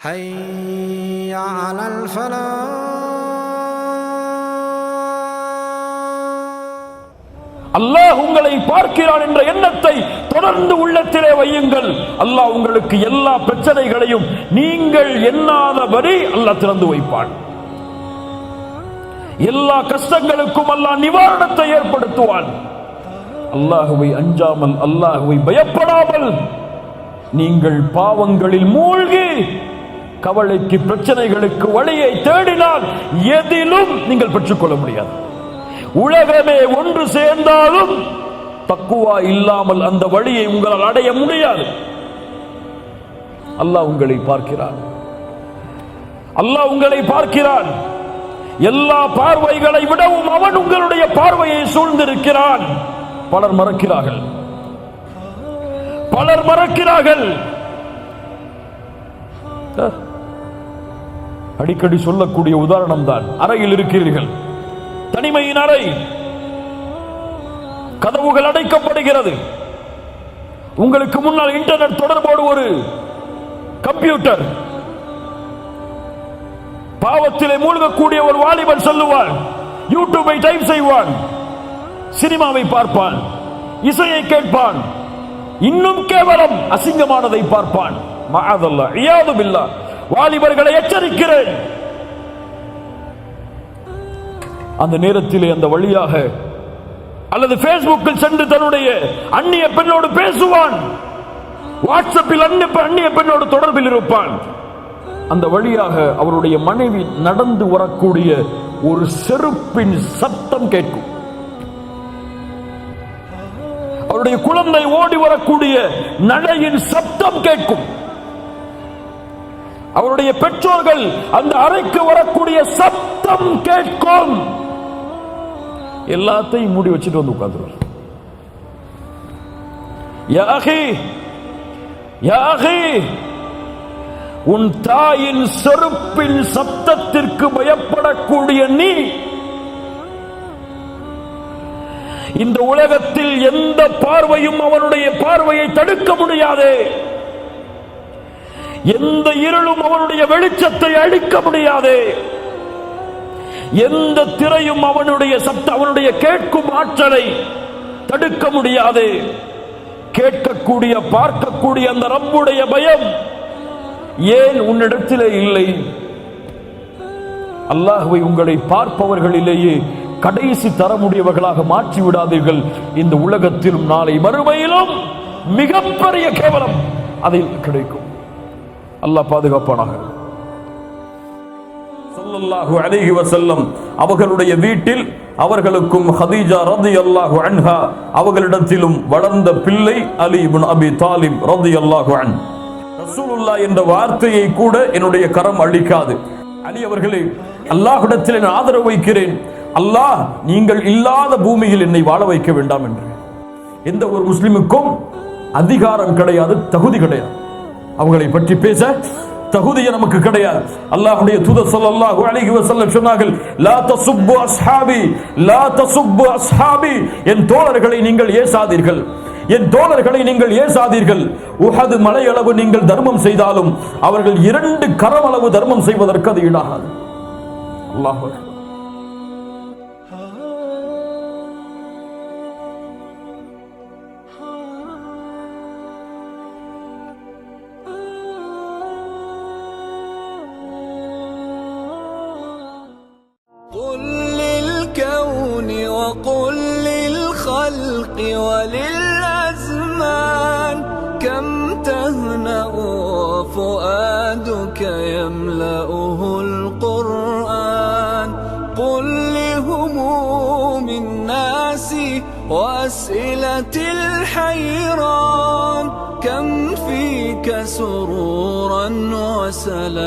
حي على الفلاح அல்லாஹ் உங்களை பார்க்கிறான் என்ற எண்ணத்தை தொடர்ந்து உள்ளத்திலே வையுங்கள் அல்லாஹ் உங்களுக்கு எல்லா பிரச்சனைகளையும் நீங்கள் எண்ணாதபடி அல்லாஹ் திறந்து வைப்பான் எல்லா கஷ்டங்களுக்கும் அல்லாஹ் நிவாரணத்தை ஏற்படுத்துவான் அல்லாஹுவை அஞ்சாமல் அல்லாஹுவை பயப்படாமல் நீங்கள் பாவங்களில் மூழ்கி கவலைக்கு பிரச்சனைகளுக்கு வழியை தேடினால் எதிலும் நீங்கள் பெற்றுக்கொள்ள முடியாது. உலகமே ஒன்று சேர்ந்தாலும் பக்குவா இல்லாமல் அந்த வழியை உங்களால் அடைய முடியாது. அல்லாஹ் உங்களை பார்க்கிறான். அல்லாஹ் உங்களை பார்க்கிறான். எல்லா பார்வைகளை விடவும் அவன் உங்களுடைய பார்வையை சூழ்ந்திருக்கிறான். பலர் மறக்கிறார்கள். பலர் மறக்கிறார்கள். அடிக்கடி சொல்லக்கூடிய உதாரணம் தான் அறையில் இருக்கிறீர்கள். தனிமையின் அறை. கதவுகள் அடைக்கப்படுகிறது. உங்களுக்கு முன்னால் இன்டர்நெட் தொடர்போடு ஒரு கம்ப்யூட்டர். பாவத்திலே மூழ்கக்கூடிய ஒரு வாலிபன் சொல்லுவான் யூடியூபை டைப் செய்வான் சினிமாவை பார்ப்பான் இசையை கேட்பான் இன்னும் கேவலம் அசிங்கமானதை பார்ப்பான். மகாதல்லா ஐயாது பில்லா வாலிபர்களை எச்சரிக்கிறேன். அந்த நேரத்திலே அந்த வழியாக அல்லது பேஸ்புக்கில் சென்று தன்னுடைய அந்நிய பெண்ணோடு பேசுவான். வாட்ஸ்அப்பில் அந்நிய அந்நிய பெண்ணோடு தொடர்பில் இருப்பான். அந்த வழியாக அவருடைய மனைவி நடந்து வரக்கூடிய ஒரு செருப்பின் சத்தம் கேட்கும். அவருடைய குழந்தை ஓடி வரக்கூடிய நடையின் சத்தம் கேட்கும். அவருடைய பெற்றோர்கள் அந்த அறைக்கு வரக்கூடிய சத்தம் கேட்கும். எல்லாத்தையும் மூடி வச்சுட்டு வந்து உட்கார்ந்துருவார். யாகி யாகி உன் தாயின் செருப்பின் சத்தத்திற்கு பயப்படக்கூடிய நீ இந்த உலகத்தில் எந்த பார்வையும் அவனுடைய பார்வையை தடுக்க முடியாது. எந்த இருளும் அவனுடைய வெளிச்சத்தை அழிக்க முடியாது. எந்த திரையும் அவனுடைய சத்த அவனுடைய கேட்கும் ஆற்றலை தடுக்க முடியாது. கேட்கக்கூடிய பார்க்கக்கூடிய அந்த ரப்புடைய பயம் ஏன் உன்னிடத்திலே இல்லை? அல்லாஹுவை உங்களை பார்ப்பவர்களிலேயே கடைசி தரமுடையவர்களாக மாற்றி விடாதீர்கள். இந்த உலகத்திலும் நாளை மறுமையிலும் மிகப்பெரிய கேவலம் அதில் கிடைக்கும். அல்லாஹ் பாதுகாப்பானாக. ஸல்லல்லாஹு அலைஹி வஸல்லம் அவர்களுடைய வீட்டில் அவர்களுக்கும் ஹதீஜா ரலியல்லாஹு அன்ஹா அவர்களிடத்திலும் வளர்ந்த பிள்ளை அலி இப்னு அபி தாலிப் ரலியல்லாஹு அன். ரசூலுல்லா என்ற வார்த்தையை கூட என்னுடைய கரம் அளிக்காது அலி அவர்களே அல்லாஹ்விடத்தில் நான் ஆதரவு வைக்கிறேன். அல்லாஹ் நீங்கள் இல்லாத பூமியில் என்னை வாழ வைக்க வேண்டாம் என்று. எந்த ஒரு முஸ்லிமுக்கும் அதிகாரம் கிடையாது தகுதி கிடையாது. அவங்களை பற்றி பேச தகுதியை நமக்கு கிடையாது. அல்லாஹ்வுடைய தூதர் ஸல்லல்லாஹு அலைஹி வஸல்லம் சொன்னார்கள் லா தசுப்பு அஸ்ஹாபி லா தசுப்பு அஸ்ஹாபி. என் தோழர்களை நீங்கள் ஏசாதீர்கள். என் தோழர்களை நீங்கள் ஏசாதீர்கள். உஹது மலையளவு நீங்கள் தர்மம் செய்தாலும் அவர்கள் இரண்டு கரமளவு தர்மம் செய்வதற்கு அது ஈடாகாது. அல்லாஹ் وللأزمان. كم تهنأ وفؤادك يملأه القرآن. قل لهموم الناس وأسئلة الحيران. كم فيك سرورا وسلام